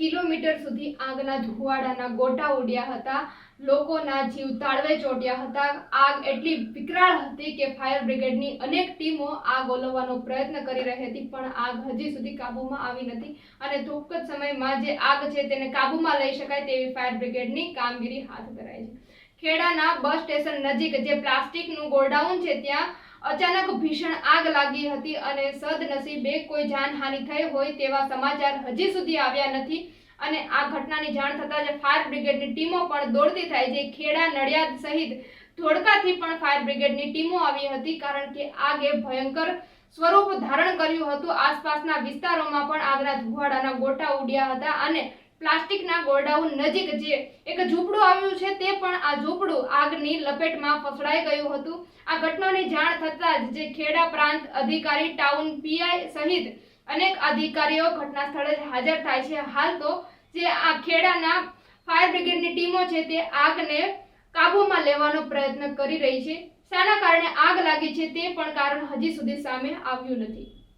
Kilometre સુધી આગના ધુવાડાના ગોટા ઉડ્યા હતા. લોકોના જીવ તાળવે ચોટ્યા હતા. આગ એટલી વિકરાળ હતી કે ફાયર બ્રિગેડની અનેક ટીમો આગ ઓલવવાનો પ્રયત્ન કરી રહી હતી, પણ આગ હજી સુધી કાબૂમાં આવી નથી અને ટૂંક જ સમયમાં જે આગ છે તેને કાબૂમાં લઈ શકાય તેવી ફાયર બ્રિગેડની કામગીરી હાથ ધરાઈ છે. ખેડાના બસ સ્ટેશન નજીક જે પ્લાસ્ટિકનું ગોડાઉન છે, ત્યાં અચાનક ભીષણ આગ લાગી હતી અને સદનસીબે કોઈ જાનહાનિ થઈ હોય તેવા સમાચાર હજી સુધી આવ્યા નથી અને આ ઘટનાની જાણ થતાં જ ફાયર બ્રિગેડની ટીમો પણ દોડતી થાય છે. ખેડા નડિયાદ સહિત ધોળકાથી પણ ફાયર બ્રિગેડની ટીમો આવી હતી કારણ કે આગે ભયંકર સ્વરૂપ ધારણ કર્યું હતું. આસપાસના વિસ્તારોમાં પણ આગના ધુવાડાના ગોટા ઉડ્યા હતા અને પ્લાસ્ટિકના ગોડાઉન નજીક જે એક ઝૂંપડું આવ્યું છે તે પણ આ ઝૂંપડું આગની લપેટમાં ફસડાઈ ગયું હતું. આ ઘટનાની જાણ થતાં જ જે ખેડા પ્રાંત અધિકારી ટાઉન પીઆઈ સહિત અનેક અધિકારીઓ ઘટના સ્થળે હાજર થાય છે. હાલ તો જે આ ખેડાના ફાયર બ્રિગેડની ટીમો છે તે આગને કાબૂમાં લેવાનો પ્રયત્ન કરી રહી છે. શાના કારણે આગ લાગી છે તે પણ કારણ હજી સુધી સામે આવ્યું નથી.